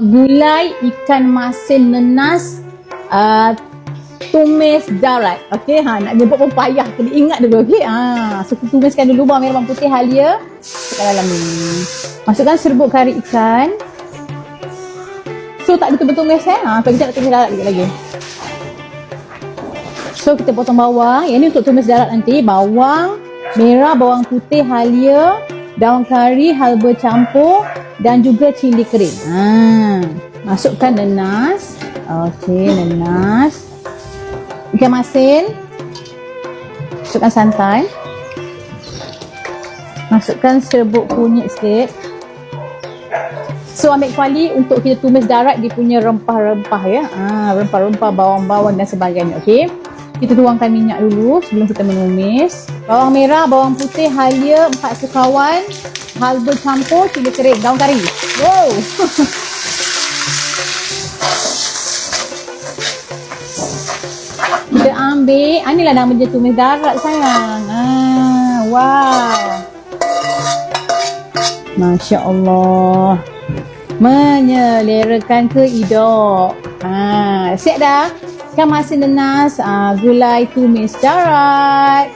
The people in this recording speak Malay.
gulai ikan masin nenas uh, tumis darat. Okey, ha nak nyebut pun payah kena ingat dulu. Okey, ha so kita tumiskan dulu bawang merah putih halia masukkan dalam ni. Masukkan serbuk kari ikan. So tak betul-betul tumis eh. Ha, kejap nak tumis darat lagi. So kita potong bawang. Yang ni untuk tumis darat nanti. Bawang merah, bawang putih halia, daun kari, halba campur dan juga cili kering. Ha, masukkan nenas. Okey, nenas. Ikan masin. Masukkan santan. Masukkan serbuk kunyit sikit. So ambil kuali untuk kita tumis darat dia punya rempah-rempah ya. Ha, rempah-rempah bawang-bawang dan sebagainya. Okey. Kita tuangkan minyak dulu sebelum kita menumis. Bawang merah, bawang putih, halia, empat sekawan, halba campur, cili kering, daun kari. Wow. kita ambil, ah, inilah nama dia tumis darat sayang. Ah, wow. Masya Allah. Menyelerakan ke hidup. Ha, siap dah? Ikan masin nenas, uh, gulai tumis darat.